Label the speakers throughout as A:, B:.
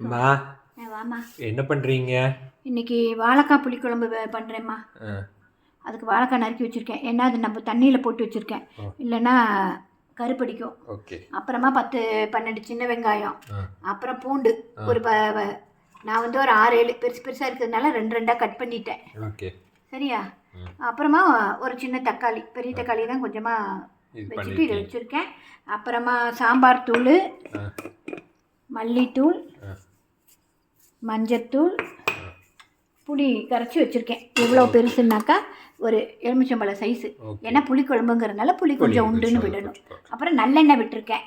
A: அம்மா
B: ஆ, வாம்மா.
A: என்ன பண்ணுறீங்க
B: இன்னைக்கு வாழைக்காய் புளிக்குழம்பு பண்றேம்மா. அதுக்கு வாழைக்காய் நறுக்கி வச்சுருக்கேன். ஏன்னா அது நம்ம தண்ணியில் போட்டு வச்சுருக்கேன். இல்லைன்னா கருப்படிக்கும்
A: ஓகே.
B: அப்புறமா பத்து பன்னெண்டு சின்ன வெங்காயம். அப்புறம் பூண்டு. ஒரு ப நான் வந்து ஒரு ஆறு ஏழு பெருசு பெருசாக இருக்கிறதுனால ரெண்டு ரெண்டாக கட் பண்ணிட்டேன்.
A: ஓகே.
B: சரியா. அப்புறமா ஒரு சின்ன தக்காளி பெரிய தக்காளி தான் கொஞ்சமாக வச்சுட்டு இதை வச்சுருக்கேன். அப்புறமா சாம்பார் தூள் மல்லித்தூள். மஞ்சத்தூள் புளி கரைச்சி வச்சுருக்கேன். எவ்வளோ பெருசுனாக்கா ஒரு எலுமிச்சம்பழ சைஸு. ஏன்னா புளி குழம்புங்கிறதுனால புளி கொஞ்சம் உண்டுன்னு விடணும். அப்புறம் நல்லெண்ணெய் விட்டுருக்கேன்.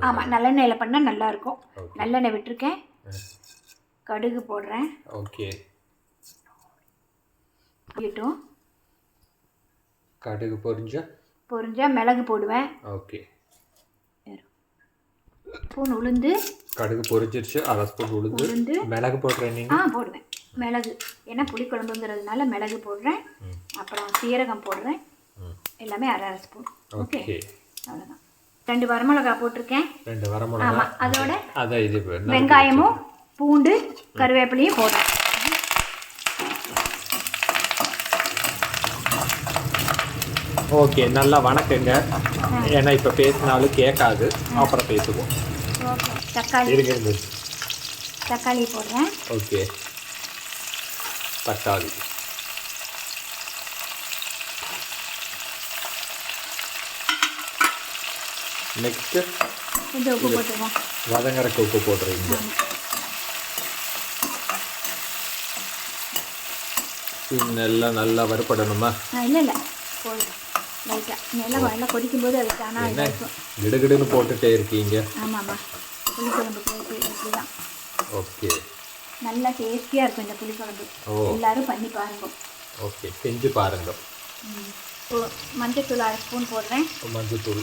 B: ஆமாம். நல்லெண்ணெயில் பண்ணால் நல்லாயிருக்கும். நல்லெண்ணெய் விட்டுருக்கேன். கடுகு போடுறேன்.
A: ஓகே கடுகு பொரிஞ்சா
B: பொரிஞ்சா மிளகு போடுவேன்.
A: ஓகே
B: ஸ்பூன் உளுந்து
A: கடுகு பொரிச்சிருச்சு அரை ஸ்பூன் உளுந்து.
B: உளுந்து.
A: மிளகு போடுறேன்
B: ஆ
A: நீங்கள்
B: போடுவேன். மிளகு. ஏன்னா புளி குழம்புங்கிறதுனால மிளகு போடுறேன். அப்புறம் சீரகம் போடுறேன். எல்லாமே அரை அரை ஸ்பூன். ஓகே? அவ்வளோதான் ரெண்டு வரமிளகா போட்டிருக்கேன்.
A: ரெண்டு வரமிளகா?
B: ஆமாம் அதோட
A: அதான் இது
B: வெங்காயமும் பூண்டு கருவேப்பிலையும் போடுறேன்.
A: ஓகே நல்லா வணக்கங்க. ஏன்னா இப்போ பேசினாலும் கேட்காது. அப்புறம் பேசுவோம்.
B: ஓகே தக்காளி.
A: இருங்க இருங்க.
B: தக்காளி போடுறேன்.
A: ஓகே. தக்காளி. நெக்ஸ்ட்டு
B: கொஞ்சம் உப்பு போட்டுருவோம்
A: வதங்கறக்கு உப்பு போடுறீங்க. எல்லாம் நல்லா வறுபடணுமா?
B: இல்லை இல்லை. போதும். நல்லா நல்லா கொதிக்கும்போது அது தானாக இருக்கும்.
A: கிடுகிடுன்னு போட்டுட்டே இருக்கீங்க.
B: ஆமாம்மா. புளிக்குழம்புக்கு இப்படி தான்
A: ஓகே.
B: நல்லா டேஸ்டியாக இருக்கும் இந்த புளிக்குழம்பு. எல்லாரும் பண்ணி பாருங்க.
A: ஓகே. செஞ்சு பாருங்க.
B: மஞ்சத்தூள் அரை ஸ்பூன் போடுறேன்.
A: மஞ்சத்தூள்.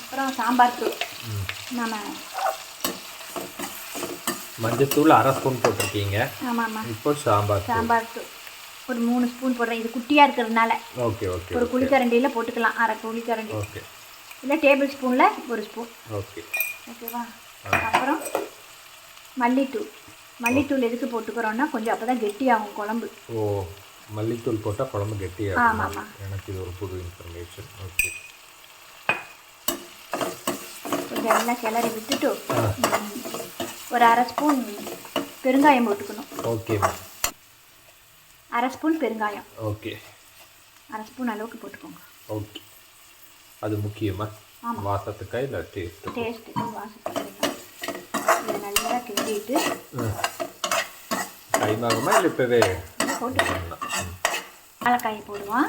B: அப்புறம் சாம்பார் தூள். நம்ம
A: மஞ்சத்தூள் அரை ஸ்பூன் போட்டிருக்கீங்க. இப்போ சாம்பார்
B: சாம்பார் தூள். ஒரு மூணு ஸ்பூன் போடுறேன். இது குட்டியாக இருக்கிறதுனால.
A: ஓகே ஓகே
B: ஒரு குழிக்கரண்டியில் போட்டுக்கலாம். அரை குழிக்கரண்டி
A: ஓகே.
B: இல்லை டேபிள் ஸ்பூனில் ஒரு ஸ்பூன்
A: ஓகே.
B: ஓகேவா அப்புறம் மல்லித்தூள். மல்லித்தூள் எதுக்கு போட்டுக்கிறோன்னா கொஞ்சம் அப்போ தான் கெட்டியாகும் குழம்பு.
A: ஓ மல்லித்தூள் போட்டால் குழம்பு கெட்டியாகும்.
B: ஆமாம்மா.
A: எனக்கு இது ஒரு புது இன்ஃபர்மேஷன் ஓகே.
B: கொஞ்சம் எல்லாம் கிளறி விட்டுட்டு ஒரு அரை ஸ்பூன் பெருங்காயம் போட்டுக்கணும்.
A: ஓகேம்மா
B: அரை ஸ்பூன் பெருங்காயம்.
A: ஓகே.
B: அரை ஸ்பூன் அளவுக்கு போட்டுக்கோங்க.
A: ஓகே. அது முக்கியமா?
B: ஆமாம்.
A: வாசத்துக்கா இல்லை டேஸ்ட்டு
B: டேஸ்ட்டுக்கு வாசத்துக்கு நல்லா கிண்டிட்டு
A: டைம் ஆகுமா இல்லை இப்போவே
B: வாழைக்காயை போடுவோம்.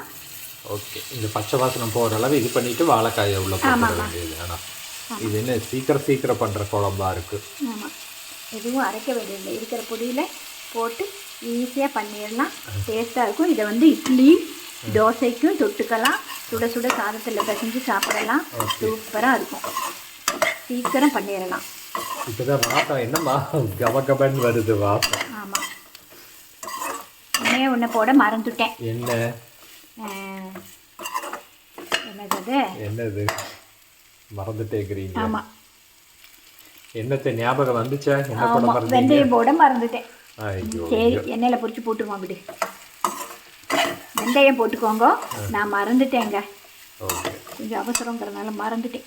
A: ஓகே. இந்த பச்சை வாசனம் போகிற அளவு இது பண்ணிட்டு வாழைக்காயை உள்ள
B: ஆமாம்மா.
A: வேண்டியது ஆனால் இது என்ன சீக்கிரம் சீக்கிரம் பண்ணுற குழம்பா இருக்கு?
B: ஆமாம். எதுவும் அரைக்க வேண்டியதில்லை. இருக்கிற பொடியில் போட்டு ஈஸியாக பண்ணிடலாம். டேஸ்ட்டாக இருக்கும். இதை வந்து இட்லி தோசைக்கும் தொட்டுக்கலாம். சுட சுட சாதத்தில் பிசைஞ்சு சாப்பிடலாம். சூப்பராக இருக்கும். சீக்கிரம் பண்ணிடலாம்.
A: இப்போதான் வாசம் என்னம்மா? கப கபன்னு வருது வாசம்
B: ஆமாம் ஒன்றே ஒன்று போட மறந்துட்டேன்.
A: என்ன?
B: என்னது
A: என்னது? மறந்துட்டேங்கிறீங்க.
B: ஆமாம்
A: என்னத்தை ஞாபகம் வந்துச்சா? என்ன
B: ஆமாம்
A: மறந்தீங்க?
B: வெந்தயம் போட மறந்துட்டேன். சரி எண்ணெயில் பொரிச்சு போட்டுருவோம் விடு. வெந்தயம் போட்டுக்கோங்க. நான் மறந்துட்டேங்க. கொஞ்சம் அவசரங்கிறதுனால மறந்துட்டேன்.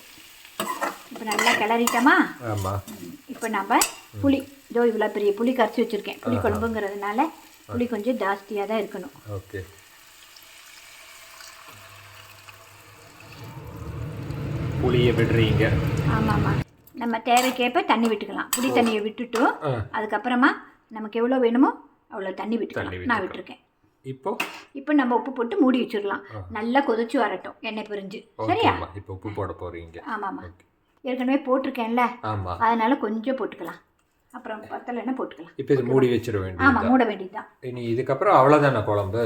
B: இப்போ நல்லா கிளறிட்டோமா? இப்போ நம்ம புளி இதோ இவ்வளோ பெரிய புளி கரைச்சி வச்சுருக்கேன். புளி குழம்புங்கிறதுனால புளி கொஞ்சம் ஜாஸ்தியாக தான் இருக்கணும்.
A: ஓகே. புளியை விடுறீங்க.
B: ஆமாம்மா. நம்ம தேவைக்கேற்ப தண்ணி விட்டுக்கலாம். புளி தண்ணியை விட்டுட்டு அதுக்கப்புறமா நமக்கு எவ்வளோ வேணுமோ அவ்வளோ தண்ணி விட்டுக்கலாம். நான் விட்டுருக்கேன்.
A: இப்போ?
B: இப்போ நம்ம உப்பு போட்டு மூடி வச்சிடலாம். நல்லா கொதிச்சு வரட்டும். எண்ணெய் பிரிஞ்சு. சரியா?
A: இப்போ உப்பு போட போறீங்க.
B: ஆமாம்மா. ஏற்கனவே போட்டிருக்கேன்ல.
A: ஆமாம்
B: அதனால கொஞ்சம் போட்டுக்கலாம். அப்புறம் பத்தலைன்னா போட்டுக்கலாம்.
A: இப்போ இது மூடி வச்சிட
B: ஆமாம்
A: வேண்டியது
B: மூட வேண்டியதுதான்.
A: இனி இதுக்கப்புறம் அவ்வளோதானே குழம்பு?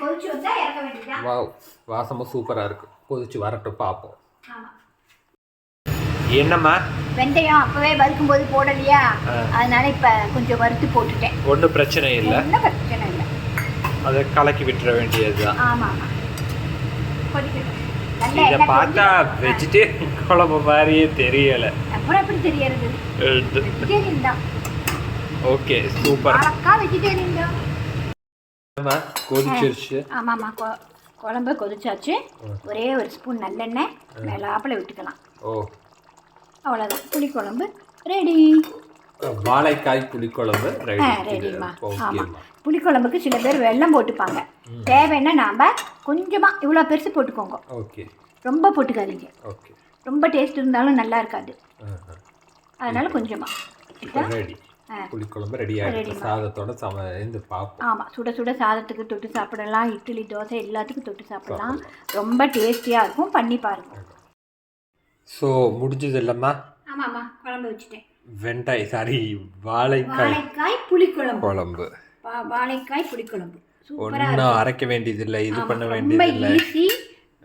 B: கொதிச்சு வந்தா இறக்க வேண்டியதுதான்.
A: வா வாசமும் சூப்பராக இருக்கு. கொதிச்சு வரட்டும் பார்ப்போம்.
B: ஆமாம்
A: என்னம்மா?
B: வெந்தயம் அப்பவே வறுக்கும் போது போடலையா. அதனால இப்போ கொஞ்சம் வறுத்து போட்டுட்டேன்.
A: ஒன்றும் பிரச்சனை இல்லை.
B: ஒன்றும் பிரச்சனை இல்லை.
A: அதை கலக்கி விட்டுற வேண்டியது தான்
B: ஆமாம் ஆமாம் கொதிக்கட்டும் நல்ல
A: இதை பார்த்தா வெஜிடேரியன் குழம்பு மாதிரியே தெரியல.
B: அப்புறம் எப்படி தெரியறது? வெஜிடேரியன் தான்.
A: Okay super.
B: வாழைக்காய் வெஜிடேரியன் தான்.
A: கொதிச்சிருச்சு.
B: ஆமாம்மா கொ குழம்பு கொதிச்சாச்சு. ஒரே ஒரு ஸ்பூன் நல்லெண்ணெய். மேலாப்பில் விட்டுக்கலாம்.
A: ஓ.
B: அவ்வளோதான் புளிக்குழம்பு ரெடி
A: வாழைக்காய் புளிக்குழம்பு ரெடி
B: ரெடிம்மா ஆமாம் புளிக்குழம்புக்கு சில பேர் வெல்லம் போட்டுப்பாங்க. தேவைன்னா நாம் கொஞ்சமாக இவ்வளோ பெருசு போட்டுக்கோங்க.
A: ஓகே.
B: ரொம்ப போட்டுக்காதீங்க.
A: ஓகே.
B: ரொம்ப டேஸ்ட் இருந்தாலும் நல்லா இருக்காது. அதனால கொஞ்சமாக
A: ரெடி
B: ஆ.
A: புளிக்குழம்பு ரெடி ஆகிடுச்சு சாதத்தோட சம இருந்து பார்ப்போம்.
B: ஆமாம் சுட சுட சாதத்துக்கு தொட்டு சாப்பிடலாம். இட்லி தோசை எல்லாத்துக்கும் தொட்டு சாப்பிடலாம். ரொம்ப டேஸ்டியாக இருக்கும். பண்ணி பாருங்க.
A: ஸோ முடிஞ்சது இல்லைம்மா.
B: ஆமாம்மா குழம்பு வச்சுட்டேன்.
A: வெண்டாய் சாரி வாழைக்காய்.
B: வாழைக்காய் புளிக்குழம்பு.
A: குழம்பு.
B: வாழைக்காய் புளிக்குழம்பு.
A: ஒன்றும் அரைக்க வேண்டியதில்லை இது பண்ண வேண்டியதில்லை.
B: ஈஸி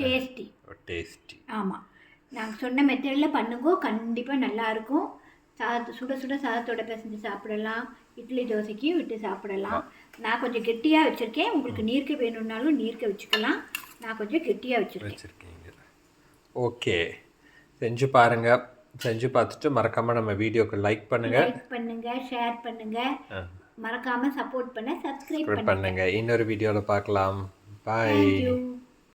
B: டேஸ்டி
A: டேஸ்டி
B: ஆமாம் நாங்கள் சொன்ன மெத்தடில் பண்ணுங்கோ கண்டிப்பாக நல்லாயிருக்கும் சாதத்து சுட சுட சாதத்தோட பிசைஞ்சு சாப்பிடலாம். இட்லி தோசைக்கு விட்டு சாப்பிடலாம். நான் கொஞ்சம் கெட்டியாக வச்சுருக்கேன். உங்களுக்கு நீர்க்க வேணும்னாலும் நீர்க்க வச்சுக்கலாம். நான் கொஞ்சம் கெட்டியாக வச்சுருக்கேன்.
A: ஓகே. செஞ்சு பாருங்க. செஞ்சு பார்த்துட்டு மறக்காம நம்ம வீடியோக்கு லைக் பண்ணுங்க.
B: லைக் பண்ணுங்க ஷேர் பண்ணுங்க. மறக்காம சப்போர்ட் பண்ண சப்ஸ்கிரைப்
A: பண்ணுங்க. இன்னொரு வீடியோவில் பார்க்கலாம். பாய்